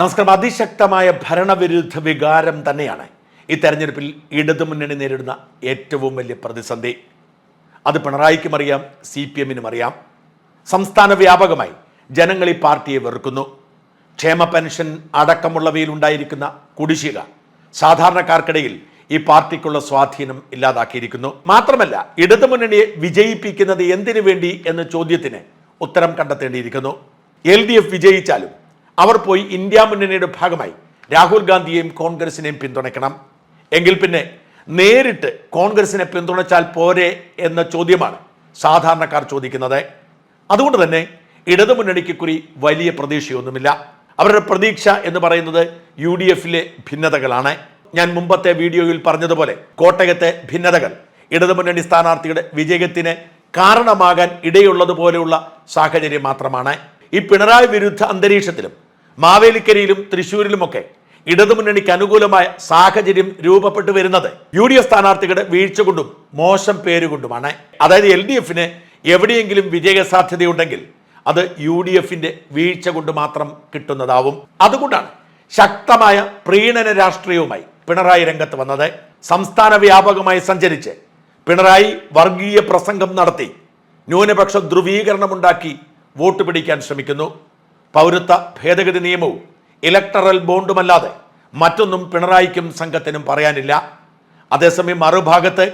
നമസ്കാരം. അതിശക്തമായ ഭരണവിരുദ്ധ വികാരം തന്നെയാണ് ഈ തെരഞ്ഞെടുപ്പിൽ ഇടതുമുന്നണി നേരിടുന്ന ഏറ്റവും വലിയ പ്രതിസന്ധി. അത് പിണറായിക്കും അറിയാം സി പി എമ്മിനും അറിയാം. സംസ്ഥാന വ്യാപകമായി ജനങ്ങൾ ഈ പാർട്ടിയെ വെറുക്കുന്നു. ക്ഷേമ പെൻഷൻ അടക്കമുള്ളവയിൽ ഉണ്ടായിരിക്കുന്ന കുടിശ്ശിക സാധാരണക്കാർക്കിടയിൽ ഈ പാർട്ടിക്കുള്ള സ്വാധീനം ഇല്ലാതാക്കിയിരിക്കുന്നു. മാത്രമല്ല ഇടതുമുന്നണിയെ വിജയിപ്പിക്കുന്നത് എന്തിനു വേണ്ടി എന്ന ചോദ്യത്തിന് ഉത്തരം കണ്ടെത്തേണ്ടിയിരിക്കുന്നു. എൽ ഡി എഫ് വിജയിച്ചാലും അവർ പോയി ഇന്ത്യ മുന്നണിയുടെ ഭാഗമായി. രാഹുൽ ഗാന്ധിയെയും കോൺഗ്രസിനെയും പിന്തുണയ്ക്കണം. എങ്കിൽ പിന്നെ നേരിട്ട് കോൺഗ്രസിനെ പിന്തുണച്ചാൽ പോരെ എന്ന ചോദ്യമാണ് സാധാരണക്കാർ ചോദിക്കുന്നത്. അതുകൊണ്ട് തന്നെ ഇടതുമുന്നണിക്ക് കുറി വലിയ പ്രതീക്ഷയൊന്നുമില്ല. അവരുടെ പ്രതീക്ഷ എന്ന് പറയുന്നത് യു ഡി എഫിലെ ഭിന്നതകളാണ്. ഞാൻ മുമ്പത്തെ വീഡിയോയിൽ പറഞ്ഞതുപോലെ കോട്ടയത്തെ ഭിന്നതകൾ ഇടതുമുന്നണി സ്ഥാനാർത്ഥിയുടെ വിജയത്തിന് കാരണമാകാൻ ഇടയുള്ളതുപോലെയുള്ള സാഹചര്യം മാത്രമാണ്. ഈ പിണറായി വിരുദ്ധ അന്തരീക്ഷത്തിലും മാവേലിക്കരയിലും തൃശ്ശൂരിലുമൊക്കെ ഇടതുമുന്നണിക്ക് അനുകൂലമായ സാഹചര്യം രൂപപ്പെട്ടു വരുന്നത് യു ഡി എഫ് സ്ഥാനാർത്ഥികളുടെ വീഴ്ച കൊണ്ടും മോശം പേരുകൊണ്ടുമാണ് അതായത് എൽ ഡി എഫിന് എവിടെയെങ്കിലും വിജയ സാധ്യതയുണ്ടെങ്കിൽ അത് യു ഡി എഫിന്റെ വീഴ്ച കൊണ്ട് മാത്രം കിട്ടുന്നതാവും. അതുകൊണ്ടാണ് ശക്തമായ പ്രീണന രാഷ്ട്രീയവുമായി പിണറായി രംഗത്ത് വന്നത്. സംസ്ഥാന വ്യാപകമായി സഞ്ചരിച്ച് പിണറായി വർഗീയ പ്രസംഗം നടത്തി ന്യൂനപക്ഷ ധ്രുവീകരണമുണ്ടാക്കി വോട്ട് പിടിക്കാൻ ശ്രമിക്കുന്നു. പൗരത്വ ഭേദഗതി നിയമവും ഇലക്ടറൽ ബോണ്ടുമല്ലാതെ മറ്റൊന്നും പിണറായിക്കും സംഘത്തിനും പറയാനില്ല. അതേസമയം മറുഭാഗത്ത്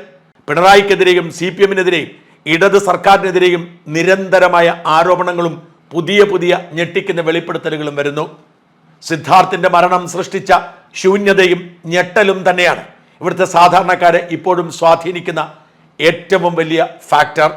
പിണറായിക്കെതിരെയും സി പി എമ്മിനെതിരെയും ഇടത് സർക്കാരിനെതിരെയും നിരന്തരമായ ആരോപണങ്ങളും പുതിയ പുതിയ ഞെട്ടിക്കുന്ന വെളിപ്പെടുത്തലുകളും വരുന്നു. സിദ്ധാർത്ഥിന്റെ മരണം സൃഷ്ടിച്ച ശൂന്യതയും ഞെട്ടലും തന്നെയാണ് ഇവിടുത്തെ സാധാരണക്കാരെ ഇപ്പോഴും സ്വാധീനിക്കുന്ന ഏറ്റവും വലിയ ഫാക്ടർ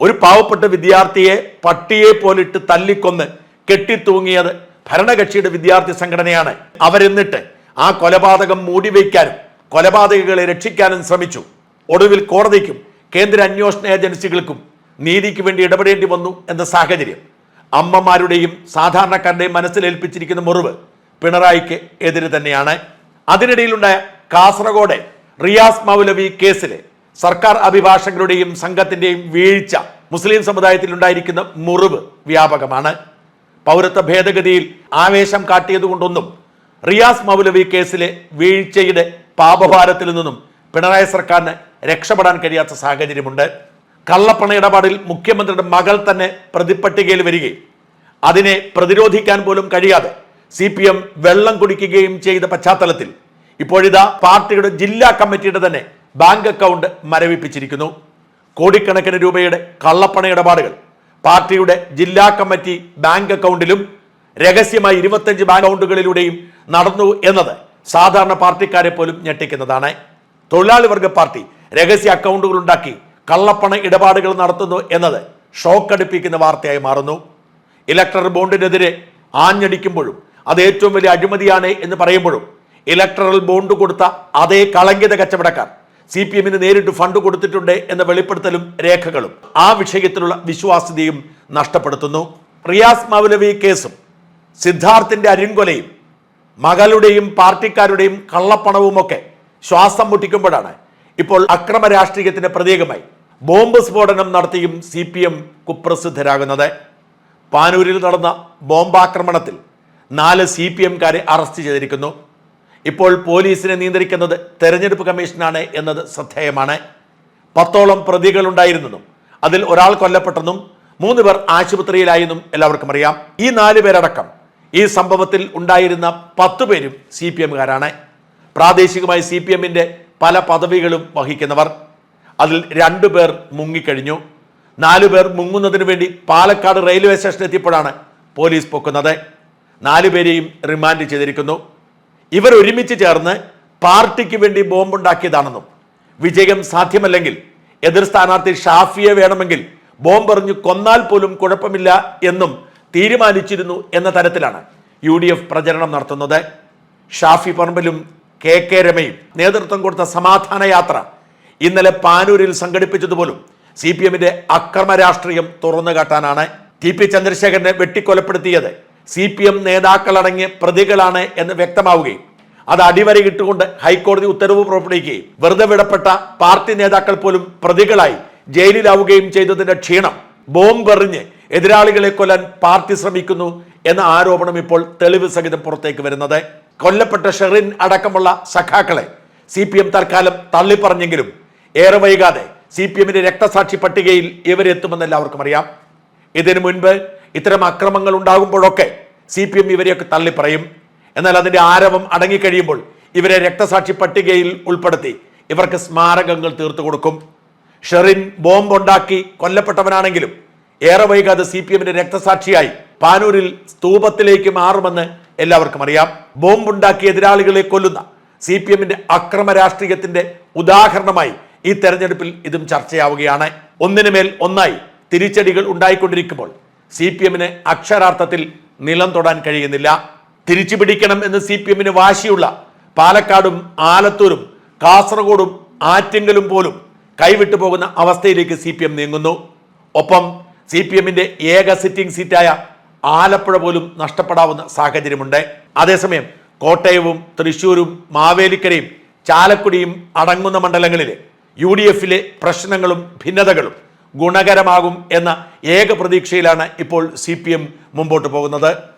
ഒരു പാവപ്പെട്ട വിദ്യാർത്ഥിയെ പട്ടിയെ പോലിട്ട് തല്ലിക്കൊന്ന് കെട്ടിത്തൂങ്ങിയത് ഭരണകക്ഷിയുടെ വിദ്യാർത്ഥി സംഘടനയാണ്. അവരെന്നിട്ട് ആ കൊലപാതകം മൂടിവെക്കാനും കൊലപാതകികളെ രക്ഷിക്കാനും ശ്രമിച്ചു. ഒടുവിൽ കോടതിക്കും കേന്ദ്ര അന്വേഷണ ഏജൻസികൾക്കും നീതിക്ക് വേണ്ടി ഇടപെടേണ്ടി വന്നു എന്ന സാഹചര്യം. അമ്മമാരുടെയും സാധാരണക്കാരുടെയും മനസ്സിലേൽപ്പിച്ചിരിക്കുന്ന മുറിവ് പിണറായിക്ക് എതിരെ തന്നെയാണ്. അതിനിടയിലുണ്ടായ കാസർഗോഡ് റിയാസ് മൗലവി കേസിലെ സർക്കാർ അഭിഭാഷകരുടെയും സംഘത്തിന്റെയും വീഴ്ച മുസ്ലിം സമുദായത്തിൽ ഉണ്ടായിരിക്കുന്ന മുറിവ് വ്യാപകമാണ്. പൗരത്വ ഭേദഗതിയിൽ ആവേശം കാട്ടിയതുകൊണ്ടൊന്നും റിയാസ് മൗലവി കേസിലെ വീഴ്ചയുടെ പാപഭാരത്തിൽ നിന്നും പിണറായി സർക്കാരിന് രക്ഷപ്പെടാൻ കഴിയാത്ത സാഹചര്യമുണ്ട്. കള്ളപ്പണ ഇടപാടിൽ മുഖ്യമന്ത്രിയുടെ മകൾ തന്നെ പ്രതിപ്പട്ടികയിൽ വരികയും അതിനെ പ്രതിരോധിക്കാൻ പോലും കഴിയാതെ സി പി എം വെള്ളം കുടിക്കുകയും ചെയ്ത പശ്ചാത്തലത്തിൽ ഇപ്പോഴിതാ പാർട്ടിയുടെ ജില്ലാ കമ്മിറ്റിയുടെ തന്നെ ബാങ്ക് അക്കൗണ്ട് മരവിപ്പിച്ചിരിക്കുന്നു. കോടിക്കണക്കിന് രൂപയുടെ കള്ളപ്പണ ഇടപാടുകൾ പാർട്ടിയുടെ ജില്ലാ കമ്മിറ്റി ബാങ്ക് അക്കൗണ്ടിലും രഹസ്യമായി ഇരുപത്തഞ്ച് ബാങ്ക് അക്കൗണ്ടുകളിലൂടെയും നടന്നു എന്നത് സാധാരണ പാർട്ടിക്കാരെ പോലും ഞെട്ടിക്കുന്നതാണ്. തൊഴിലാളി വർഗ പാർട്ടി രഹസ്യ അക്കൗണ്ടുകൾ ഉണ്ടാക്കി കള്ളപ്പണ ഇടപാടുകൾ നടത്തുന്നു എന്നത് ഷോക്ക് അടിപ്പിക്കുന്ന വാർത്തയായി മാറുന്നു. ഇലക്ട്രൽ ബോണ്ടിനെതിരെ ആഞ്ഞടിക്കുമ്പോഴും അത് ഏറ്റവും വലിയ അഴിമതിയാണ് എന്ന് പറയുമ്പോഴും ഇലക്ട്രൽ ബോണ്ട് കൊടുത്ത അതേ കളങ്കിത കച്ചവടക്കാർ സി പി എമ്മിന് നേരിട്ട് ഫണ്ട് കൊടുത്തിട്ടുണ്ട് എന്ന വെളിപ്പെടുത്തലും രേഖകളും ആ വിഷയത്തിലുള്ള വിശ്വാസ്യതയും നഷ്ടപ്പെടുത്തുന്നു. റിയാസ് മൗലവി കേസും സിദ്ധാർത്ഥിന്റെ അരിങ്കൊലയും മകളുടെയും പാർട്ടിക്കാരുടെയും കള്ളപ്പണവുമൊക്കെ ശ്വാസം മുട്ടിക്കുമ്പോഴാണ് ഇപ്പോൾ അക്രമ രാഷ്ട്രീയത്തിന്റെ പ്രതീകമായി ബോംബ് സ്ഫോടനം നടത്തിയും സി പി എം കുപ്രസിദ്ധരാകുന്നത്. പാനൂരിൽ നടന്ന ബോംബാക്രമണത്തിൽ നാല് സി പി എംകാരെ അറസ്റ്റ് ചെയ്തിരിക്കുന്നു. ഇപ്പോൾ പോലീസിനെ നിയന്ത്രിക്കുന്നത് തെരഞ്ഞെടുപ്പ് കമ്മീഷനാണ് എന്നത് ശ്രദ്ധേയമാണ്. പത്തോളം പ്രതികളുണ്ടായിരുന്നെന്നും അതിൽ ഒരാൾ കൊല്ലപ്പെട്ടെന്നും മൂന്ന് പേർ ആശുപത്രിയിലായെന്നും എല്ലാവർക്കും അറിയാം. ഈ നാല് പേരടക്കം ഈ സംഭവത്തിൽ ഉണ്ടായിരുന്ന പത്ത് പേരും സി പി എമ്മുകാരാണ്. പ്രാദേശികമായി സി പി എമ്മിന്റെ പല പദവികളും വഹിക്കുന്നവർ. അതിൽ രണ്ടു പേർ മുങ്ങിക്കഴിഞ്ഞു. നാലു പേർ മുങ്ങുന്നതിന് വേണ്ടി പാലക്കാട് റെയിൽവേ സ്റ്റേഷനിൽ എത്തിയപ്പോഴാണ് പോലീസ് പൊക്കുന്നത്. നാലുപേരെയും റിമാൻഡ് ചെയ്തിരിക്കുന്നു. ഇവർ ഒരുമിച്ച് ചേർന്ന് പാർട്ടിക്ക് വേണ്ടി ബോംബുണ്ടാക്കിയതാണെന്നും വിജയം സാധ്യമല്ലെങ്കിൽ എതിർ സ്ഥാനാർത്ഥി ഷാഫിയെ വേണമെങ്കിൽ ബോംബെറിഞ്ഞ് കൊന്നാൽ പോലും കുഴപ്പമില്ല എന്നും തീരുമാനിച്ചിരുന്നു എന്ന തരത്തിലാണ് യു ഡി എഫ് പ്രചരണം നടത്തുന്നത്. ഷാഫി പറമ്പിലും കെ കെ രമയും നേതൃത്വം കൊടുത്ത സമാധാന യാത്ര ഇന്നലെ പാനൂരിൽ സംഘടിപ്പിച്ചതുപോലും സി പി എമ്മിന്റെ അക്രമ രാഷ്ട്രീയം തുറന്നു കാട്ടാനാണ്. ടി പി ചന്ദ്രശേഖരനെ വെട്ടിക്കൊലപ്പെടുത്തിയത് സി പി എം നേതാക്കളടങ്ങിയ പ്രതികളാണ് എന്ന് വ്യക്തമാവുകയും അത് അടിവരയിട്ടുകൊണ്ട് ഹൈക്കോടതി ഉത്തരവ് പുറപ്പെടുവിക്കുകയും വെറുതെ വിടപ്പെട്ട പാർട്ടി നേതാക്കൾ പോലും പ്രതികളായി ജയിലിലാവുകയും ചെയ്തതിന്റെ ക്ഷീണം ബോംബെറിഞ്ഞ് എതിരാളികളെ കൊല്ലാൻ പാർട്ടി ശ്രമിക്കുന്നു എന്ന ആരോപണം ഇപ്പോൾ തെളിവ് സഹിതം പുറത്തേക്ക് വരുന്നത്. കൊല്ലപ്പെട്ട ഷെറിൻ അടക്കമുള്ള സഖാക്കളെ സി പി എം തൽക്കാലം തള്ളിപ്പറഞ്ഞെങ്കിലും ഏറെ വൈകാതെ സി പി എമ്മിന്റെ രക്തസാക്ഷി പട്ടികയിൽ ഇവരെത്തുമെന്ന് എല്ലാവർക്കും അറിയാം. ഇതിനു മുൻപ് ഇത്തരം അക്രമങ്ങൾ ഉണ്ടാകുമ്പോഴൊക്കെ സി പി എം ഇവരെയൊക്കെ തള്ളിപ്പറയും. എന്നാൽ അതിന്റെ ആരവം അടങ്ങിക്കഴിയുമ്പോൾ ഇവരെ രക്തസാക്ഷി പട്ടികയിൽ ഉൾപ്പെടുത്തി ഇവർക്ക് സ്മാരകങ്ങൾ തീർത്തു കൊടുക്കും. ഷെറിൻ ബോംബുണ്ടാക്കി കൊല്ലപ്പെട്ടവനാണെങ്കിലും ഏറെ വൈകാതെ സി പി എമ്മിന്റെ രക്തസാക്ഷിയായി പാനൂരിൽ സ്തൂപത്തിലേക്ക് മാറുമെന്ന് എല്ലാവർക്കും അറിയാം. ബോംബുണ്ടാക്കി എതിരാളികളെ കൊല്ലുന്ന സി പി എമ്മിന്റെ അക്രമ രാഷ്ട്രീയത്തിന്റെ ഉദാഹരണമായി ഈ തെരഞ്ഞെടുപ്പിൽ ഇതും ചർച്ചയാവുകയാണ്. ഒന്നിനുമേൽ ഒന്നായി തിരിച്ചടികൾ ഉണ്ടായിക്കൊണ്ടിരിക്കുമ്പോൾ സി പി എമ്മിന് അക്ഷരാർത്ഥത്തിൽ നിലം തൊടാൻ കഴിയുന്നില്ല. തിരിച്ചു പിടിക്കണം എന്ന് സി പി എമ്മിന് വാശിയുള്ള പാലക്കാടും ആലത്തൂരും കാസർഗോഡും ആറ്റിങ്കലും പോലും കൈവിട്ടു പോകുന്ന അവസ്ഥയിലേക്ക് സി പി എം നീങ്ങുന്നു. ഒപ്പം സി പി എമ്മിന്റെ ഏക സിറ്റിംഗ് സീറ്റായ ആലപ്പുഴ പോലും നഷ്ടപ്പെടാവുന്ന സാഹചര്യമുണ്ട്. അതേസമയം കോട്ടയവും തൃശൂരും മാവേലിക്കരയും ചാലക്കുടിയും അടങ്ങുന്ന മണ്ഡലങ്ങളിലെ യു ഡി എഫിലെ പ്രശ്നങ്ങളും ഭിന്നതകളും ഗുണകരമാകും എന്ന ഏക പ്രതീക്ഷയിലാണ് ഇപ്പോൾ സി മുമ്പോട്ട് പോകുന്നത്.